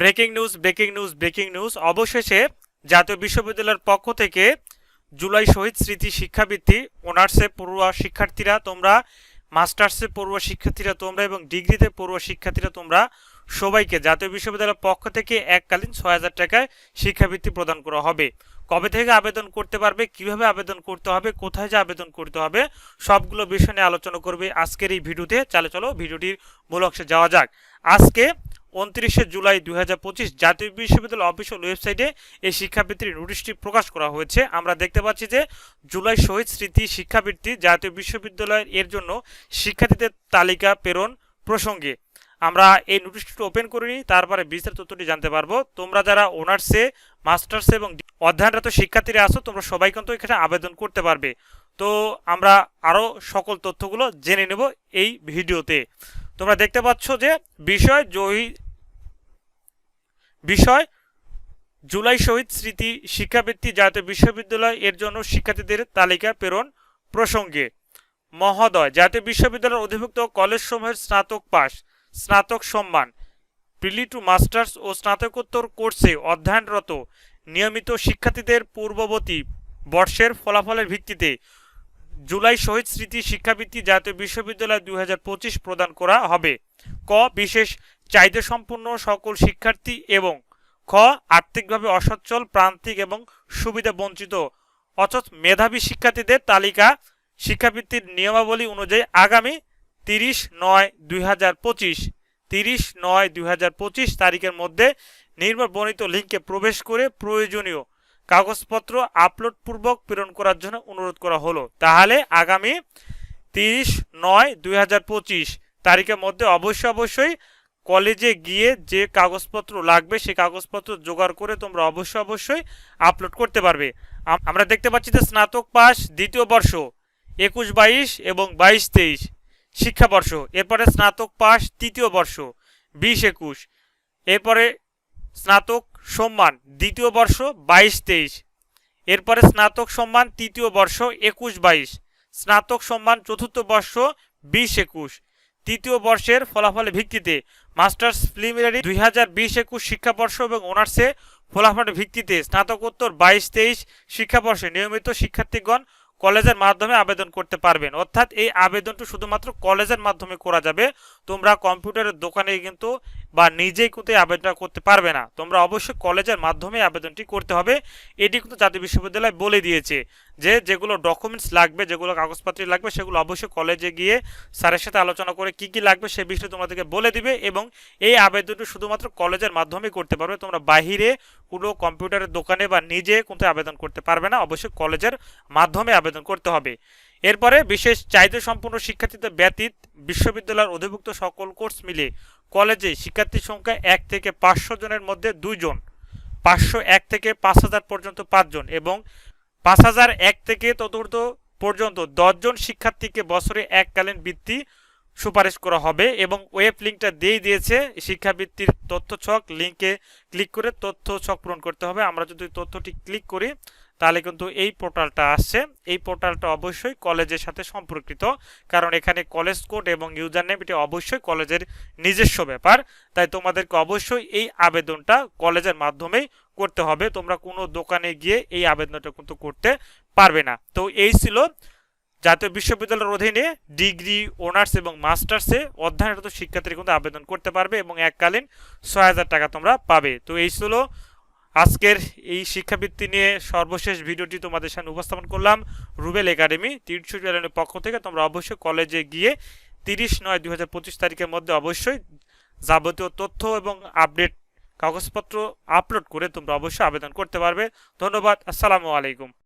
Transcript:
Breaking news breaking news breaking news. অবশেষে জাতীয় বিশ্ববিদ্যালয়ের পক্ষ থেকে জুলাই শহীদ স্মৃতি শিক্ষাবৃত্তি, অনার্সে পড়ুয়া শিক্ষার্থীরা তোমরা, মাস্টার্সে পড়ুয়া শিক্ষার্থীরা তোমরা এবং ডিগ্রিতে পড়ুয়া শিক্ষার্থীরা তোমরা সবাইকে জাতীয় বিশ্ববিদ্যালয়ের পক্ষ থেকে এককালীন ছয় হাজার টাকায় শিক্ষাবৃত্তি প্রদান করা হবে। কবে থেকে আবেদন করতে পারবে, কীভাবে আবেদন করতে হবে, কোথায় যে আবেদন করতে হবে, সবগুলো বিষয় নিয়ে আলোচনা করবে আজকের এই ভিডিওতে। চালে চলো ভিডিওটির মূল অংশে যাওয়া যাক। আজকে উনত্রিশে জুলাই দু হাজার পঁচিশ জাতীয় বিশ্ববিদ্যালয় অফিসিয়াল ওয়েবসাইটে এই শিক্ষাবৃত্তির নোটিশটি প্রকাশ করা হয়েছে। আমরা দেখতে পাচ্ছি যে জুলাই শহীদ স্মৃতি শিক্ষাবৃত্তি জাতীয় বিশ্ববিদ্যালয়ের এর জন্য শিক্ষার্থীদের তালিকা প্রেরণ প্রসঙ্গে। আমরা এই নোটিশটি ওপেন করে নিই তারপরে বিস্তারিত তথ্যটি জানতে পারব। তোমরা যারা অনার্সে মাস্টার্সে এবং অধ্যয়নরত শিক্ষার্থীরা আছো, তোমরা সবাই কিন্তু এখানে আবেদন করতে পারবে। তো আমরা আরও সকল তথ্যগুলো জেনে নেব এই ভিডিওতে। তোমরা দেখতে পাচ্ছ যে বিষয় জয়ী বিষয়, জুলাই শহীদ স্মৃতি শিক্ষাবৃত্তি জাতীয় বিশ্ববিদ্যালয় এর জন্য শিক্ষার্থীদের তালিকা প্রেরণ প্রসঙ্গে, মহোদয়, জাতীয় বিশ্ববিদ্যালয়ের অধিভুক্ত কলেজসমূহের স্নাতক পাস স্নাতক সম্মান, প্রিলি টু মাস্টার্স ও স্নাতকোত্তর কোর্সে অধ্যয়নরত নিয়মিত শিক্ষার্থীদের পূর্ববর্তী বর্ষের ফলাফলের ভিত্তিতে জুলাই শহীদ স্মৃতি শিক্ষাবৃত্তি জাতীয় বিশ্ববিদ্যালয় দুই হাজার পঁচিশ প্রদান করা হবে। ক, বিশেষ চাহিদা সম্পন্ন সকল শিক্ষার্থী এবং খ, আর্থিকভাবে অসচ্ছল, প্রান্তিক এবং সুবিধা বঞ্চিত। অথচ মেধাবী শিক্ষার্থীদের তালিকা শিক্ষাবৃত্তির নিয়মাবলী অনুযায়ী আগামী তিরিশ নয় দুই হাজার পঁচিশ, তিরিশ নয় দুই হাজার পঁচিশ তারিখের মধ্যে নির্ভর বর্ণিত লিঙ্কে প্রবেশ করে প্রয়োজনীয় কাগজপত্র আপলোড পূর্বক প্রেরণ করার জন্য অনুরোধ করা হলো। তাহলে আগামী তিরিশ নয় দুই হাজার পঁচিশ তারিখের মধ্যে অবশ্যই অবশ্যই কলেজে গিয়ে যে কাগজপত্র লাগবে সেই কাগজপত্র জোগাড় করে তোমরা অবশ্যই অবশ্যই আপলোড করতে পারবে। আমরা দেখতে পাচ্ছি যে স্নাতক পাস দ্বিতীয় বর্ষ, একুশ বাইশ এবং বাইশ তেইশ শিক্ষাবর্ষ। এরপরে স্নাতক পাস তৃতীয় বর্ষ, বিশ একুশ। এরপরে স্নাতক সম্মান দ্বিতীয় বর্ষ, বাইশ তেইশ। এরপরে স্নাতক সম্মান তৃতীয় বর্ষ, একুশ বাইশ। স্নাতক সম্মান চতুর্থ বর্ষ, বিশ একুশ। তৃতীয় বর্ষের ফলাফলের ভিত্তিতে মাস্টার্স প্রিলিমিনারি দুই হাজার বিশ একুশ শিক্ষাবর্ষ এবং অনার্সে ফলাফলের ভিত্তিতে স্নাতকোত্তর বাইশ তেইশ শিক্ষাবর্ষে নিয়মিত শিক্ষার্থীগণ কলেজের মাধ্যমে আবেদন করতে পারবেন। অর্থাৎ এই আবেদনটি শুধুমাত্র কলেজের মাধ্যমে করা যাবে। তোমরা কম্পিউটারের দোকানে কিন্তু বা নিজেই কিন্তু এই আবেদনটা করতে পারবে না। তোমরা অবশ্যই কলেজের মাধ্যমে আবেদনটি করতে হবে। এটি কিন্তু জাতীয় বিশ্ববিদ্যালয় বলে দিয়েছে। যে যেগুলো ডকুমেন্টস লাগবে, যেগুলো কাগজপত্র লাগবে, সেগুলো অবশ্যই কলেজে গিয়ে স্যারের সাথে আলোচনা করে কি কি লাগবে সে বিষয়ে তোমাদেরকে বলে দিবে এবং এই আবেদনটি শুধুমাত্র কলেজের মাধ্যমে করতে পারবে। তোমরা বাহিরে কোনো কম্পিউটারের দোকানে বা নিজে কিন্তু আবেদন করতে পারবে না, অবশ্যই কলেজের মাধ্যমে আবেদন করতে হবে। এরপরে বিশেষ চাহিদা সম্পূর্ণ শিক্ষার্থীদের ব্যতীত বিশ্ববিদ্যালয়ের অধিভুক্ত সকল কোর্স মিলে কলেজে শিক্ষার্থীর সংখ্যা এক থেকে পাঁচশো জনের মধ্যে দুইজন, পাঁচশো এক থেকে পাঁচ হাজার পর্যন্ত পাঁচজন এবং পাঁচ হাজার এক থেকে চতুর্থ পর্যন্ত দশজন শিক্ষার্থীকে বছরে এককালীন বৃত্তি সুপারিশ করা হবে এবং ওয়েব লিঙ্কটা দিয়ে দিয়েছে। শিক্ষাবৃত্তির তথ্য ছক, লিঙ্কে ক্লিক করে তথ্য ছক পূরণ করতে হবে। আমরা যদি তথ্যটি ক্লিক করি তাহলে কিন্তু এই পোর্টালটা আসছে। এই পোর্টালটা অবশ্যই কলেজের সাথে সম্পর্কিত, কারণ এখানে কলেজ কোড এবং ইউজার নেম এটি অবশ্যই কলেজের নিজস্ব ব্যাপার। তাই তোমাদেরকে অবশ্যই এই আবেদনটা কলেজের মাধ্যমেই করতে হবে। তোমরা কোনো দোকানে গিয়ে এই আবেদনটা কিন্তু করতে পারবে না। তো এই ছিল জাতীয় বিশ্ববিদ্যালয়ের অধীনে ডিগ্রি, অনার্স এবং মাস্টার্সে অধ্যয়নরত শিক্ষার্থীরা কিন্তু আবেদন করতে পারবে এবং এককালীন ছয় হাজার টাকা তোমরা পাবে। তো এই ছিল আজকের এই শিক্ষাবৃত্তি নিয়ে সর্বশেষ ভিডিওটি তোমাদের সামনে উপস্থাপন করলাম রুবেল একাডেমি, তিনশো চ্যানেলের পক্ষ থেকে তোমরা অবশ্যই কলেজে গিয়ে তিরিশ নয় দুই হাজার পঁচিশ তারিখের মধ্যে অবশ্যই যাবতীয় তথ্য এবং আপডেট কাগজপত্র আপলোড করে তোমরা অবশ্যই আবেদন করতে পারবে। ধন্যবাদ, আসসালামু আলাইকুম।